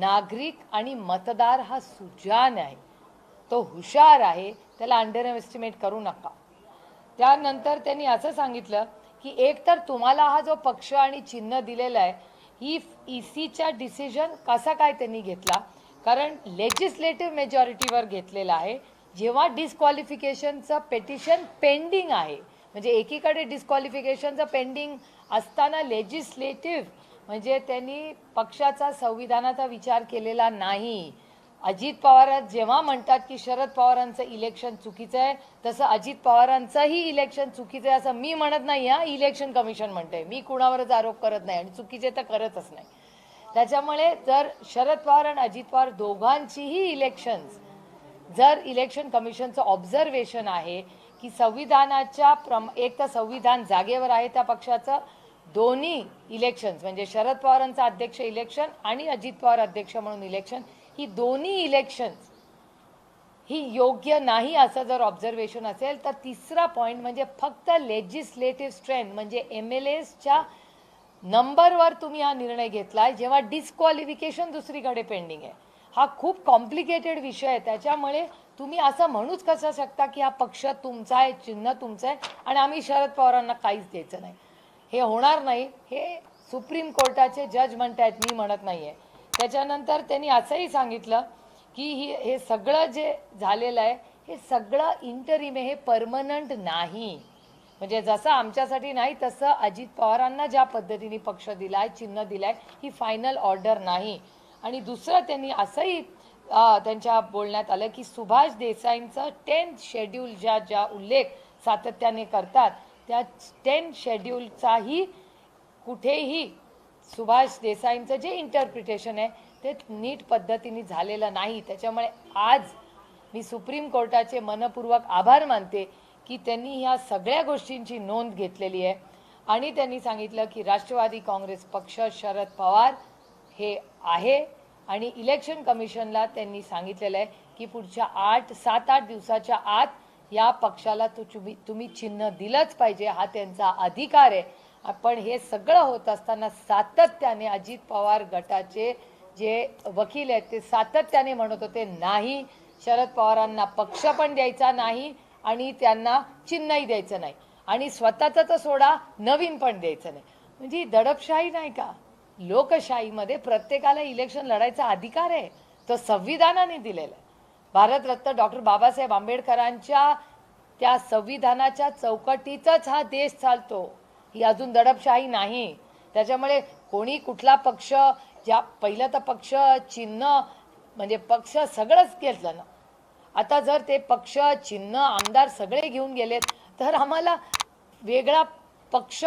नागरिक आणि मतदार हा सुजान आहे. तो हुशार आहे. त्याला अंडर एस्टिमेट करू नका. त्यानंतर त्यांनी असं सांगितलं की एक तर तुम्हाला हा जो पक्ष आणि चिन्ह दिलेला आहे ही ई सीचा डिसिजन कसा काय त्यांनी घेतला? कारण लेजिस्लेटिव्ह मेजॉरिटीवर घेतलेला आहे. जेव्हा डिस्क्वालिफिकेशनचं पेटिशन पेंडिंग आहे म्हणजे एकीकडे डिस्क्वालिफिकेशनचं पेंडिंग असताना लेजिस्लेटिव्ह म्हणजे त्यांनी पक्षाचा संविधानाचा विचार केलेला नाही. अजित पवार जेव्हा म्हणतात की शरद पवारांचं इलेक्शन चुकीचं आहे तसं अजित पवारांचंही इलेक्शन चुकीचं आहे असं मी म्हणत नाही. हा इलेक्शन कमिशन म्हणते मी कुणावरच आरोप करत नाही आणि चुकीचे तर करतच नाही. त्याच्यामुळे जर शरद पवार आणि अजित पवार दोघांचीही इलेक्शन्स जर इलेक्शन कमिशनचं ऑब्झर्वेशन आहे की संविधानाच्या प्रम एक तर संविधान जागेवर आहे त्या पक्षाचं दोन्ही इलेक्शन्स म्हणजे शरद पवारांचं अध्यक्ष इलेक्शन आणि अजित पवार अध्यक्ष म्हणून इलेक्शन ही दोन्ही इलेक्शन्स ही योग्य नाही असं जर ऑब्झर्वेशन असेल तर तिसरा पॉईंट म्हणजे फक्त लेजिस्लेटिव्ह स्ट्रेंथ म्हणजे एम एल एसच्या नंबरवर तुम्ही हा निर्णय घेतलाय जेव्हा डिस्क्वालिफिकेशन दुसरीकडे पेंडिंग आहे. हा खूप कॉम्प्लिकेटेड विषय आहे. त्याच्यामुळे तुम्ही असं म्हणूच कसं शकता की हा पक्ष तुमचा आहे चिन्ह तुमचं आहे आणि आम्ही शरद पवारांना काहीच द्यायचं नाही. हे होणार नाही हे सुप्रीम कोर्टाचे जज म्हणतायत मी म्हणत नाही आहे त्याच्यानंतर त्यांनी असंही सांगितलं की ही हे सगळं जे झालेलं आहे हे सगळं इंटरिम हे परमनंट नाही. म्हणजे जसं आमच्यासाठी नाही तसं अजित पवारांना ज्या पद्धतीने पक्ष दिला आहे चिन्ह दिलं आहे ही फायनल ऑर्डर नाही. आणि दुसरं त्यांनी असंही त्यांच्या बोलण्यात आलं की सुभाष देसाईंचं टेन्थ शेड्यूल ज्या ज्या उल्लेख सातत्याने करतात त्या टेन शेड्यूलचाही कुठेही सुभाष देसाईंचं जे इंटरप्रिटेशन आहे ते नीट पद्धतीने झालेलं नाही. त्याच्यामुळे आज मी सुप्रीम कोर्टाचे मनपूर्वक आभार मानते की त्यांनी ह्या सगळ्या गोष्टींची नोंद घेतलेली आहे. आणि त्यांनी सांगितलं की राष्ट्रवादी काँग्रेस पक्ष शरद पवार हे आहे. आणि इलेक्शन कमिशनला त्यांनी सांगितलेलं आहे की पुढच्या आठ सात आठ दिवसाच्या आत या पक्षाला तू तुम्ही तुम्ही चिन्ह दिलंच पाहिजे हा त्यांचा अधिकार आहे. पण हे सगळं होत असताना सातत्याने अजित पवार गटाचे जे वकील आहेत ते सातत्याने म्हणत होते नाही शरद पवारांना पक्ष पण द्यायचा नाही आणि त्यांना चिन्हही द्यायचं नाही. आणि स्वतःचं तर सोडा नवीन पण द्यायचं नाही. म्हणजे दडपशाही नाही का? लोकशाहीमध्ये प्रत्येकाला इलेक्शन लढायचा अधिकार आहे. तो संविधानाने दिलेला आहे. भारतरत्न डॉक्टर बाबासाहेब आंबेडकरांच्या त्या संविधानाच्या चौकटीचाच हा देश चालतो. ही अजून दडपशाही नाही. त्याच्यामुळे कोणी कुठला पक्ष ज्या पहिलं तर पक्ष चिन्ह म्हणजे पक्ष सगळंच घेतलं ना. आता जर ते पक्ष चिन्ह आमदार सगळे घेऊन गेलेत तर आम्हाला वेगळा पक्ष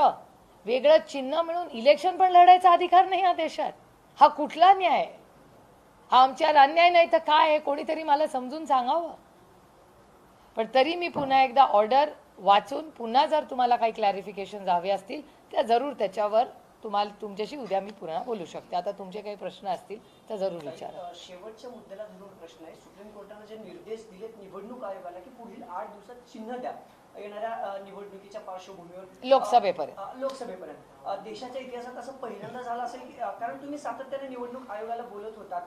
वेगळं चिन्ह मिळून इलेक्शन पण लढायचा अधिकार नाही या देशात. हा कुठला न्याय? आहे? हा आमच्यावर अन्याय नाही तर काय आहे? कोणीतरी मला समजून सांगावं. पण तरी मी पुन्हा एकदा ऑर्डर वाचून पुन्हा जर तुम्हाला काही क्लॅरिफिकेशन हवे असतील तर जरूर त्याच्यावर तुम्हाला तुमच्याशी उद्या मी पुन्हा बोलू शकते. आता तुमचे काही प्रश्न असतील तर जरूर विचारा. शेवटच्या मुद्द्याला जरूर प्रश्न आहे. सुप्रीम कोर्टाने जे निर्देश दिलेत निवडणूक आयोगाला की पुढील आठ दिवसात चिन्ह द्या. येणाऱ्या निवडणुकीच्या पार्श्वभूमीवर लोकसभेपर्यंत. लोकसभेपर्यंत. देशाच्या इतिहासात असं पहिल्यांदा झालं असेल कारण तुम्ही सातत्याने निवडणूक आयोगाला बोलत होतात.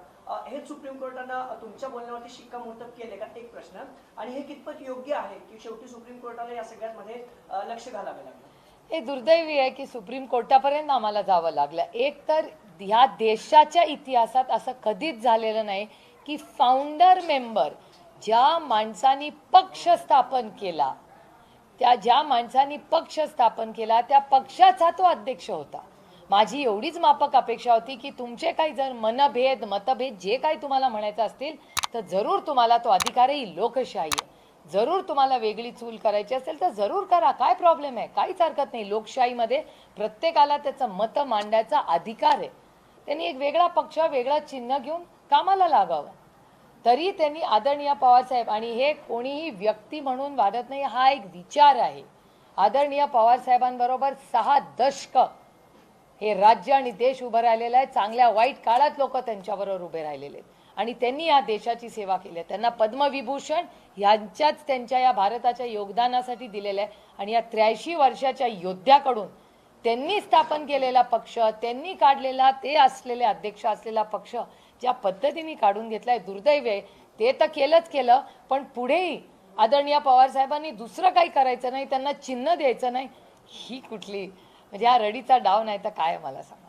हे सुप्रीम कोर्टानं तुमच्या बोलण्यावरती शिक्कामोर्तब केले का? एक प्रश्न. आणि हे कितपत योग्य आहे की शेवटी सुप्रीम कोर्टाला या सगळ्यामध्ये लक्ष घालावे लागलं? हे दुर्दैवी आहे की सुप्रीम कोर्टापर्यंत आम्हाला जावं लागलं. एक तर ह्या देशाच्या इतिहासात असं कधीच झालेलं नाही की फाउंडर मेंबर ज्या माणसांनी पक्ष स्थापन केला त्या ज्या माणसांनी पक्ष स्थापन केला त्या पक्षाचा तो अध्यक्ष होता. माझी एवढीच मापक अपेक्षा होती की तुमचे काही जर मनभेद मतभेद जे काही तुम्हाला म्हणायचं असतील तर जरूर तुम्हाला तो अधिकार आहे ही लोकशाही आहे. जरूर तुम्हाला वेगळी चूल करायची असेल तर जरूर करा. काय प्रॉब्लेम आहे? काहीच हरकत नाही. लोकशाहीमध्ये प्रत्येकाला त्याचं मत मांडायचा अधिकार आहे. त्यांनी एक वेगळा पक्ष वेगळा चिन्ह घेऊन कामाला लागावं. तरी त्यांनी आदरणीय पवारसाहेब आणि हे कोणीही व्यक्ती म्हणून वाढत नाही हा एक विचार आहे. आदरणीय पवारसाहेबांबरोबर सहा दशक हे राज्य आणि देश उभं राहिलेलं आहे. चांगल्या वाईट काळात लोक त्यांच्याबरोबर उभे राहिलेले आहेत. आणि त्यांनी या देशाची सेवा केली आहे. त्यांना पद्मविभूषण यांच्याच त्यांच्या या भारताच्या योगदानासाठी दिलेलं आहे. आणि या त्र्याऐंशी वर्षाच्या योद्ध्याकडून त्यांनी स्थापन केलेला पक्ष त्यांनी काढलेला ते असलेले अध्यक्ष असलेला पक्ष ज्या पद्धतीने काढून घेतलाय दुर्दैव आहे. ते तर केलंच केलं पण पुढेही आदरणीय पवार साहेबांनी दुसरं काही करायचं नाही त्यांना चिन्ह द्यायचं नाही. ही कुठली म्हणजे हा रडीचा डाव नाही तर काय मला सांगा.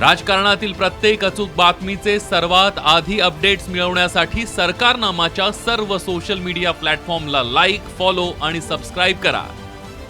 राजकारणातील प्रत्येक अचूक बातमीचे सर्वात आधी अपडेट्स मिळवण्यासाठी सरकारनामाच्या सर्व सोशल मीडिया प्लॅटफॉर्मला लाईक फॉलो आणि सबस्क्राईब करा.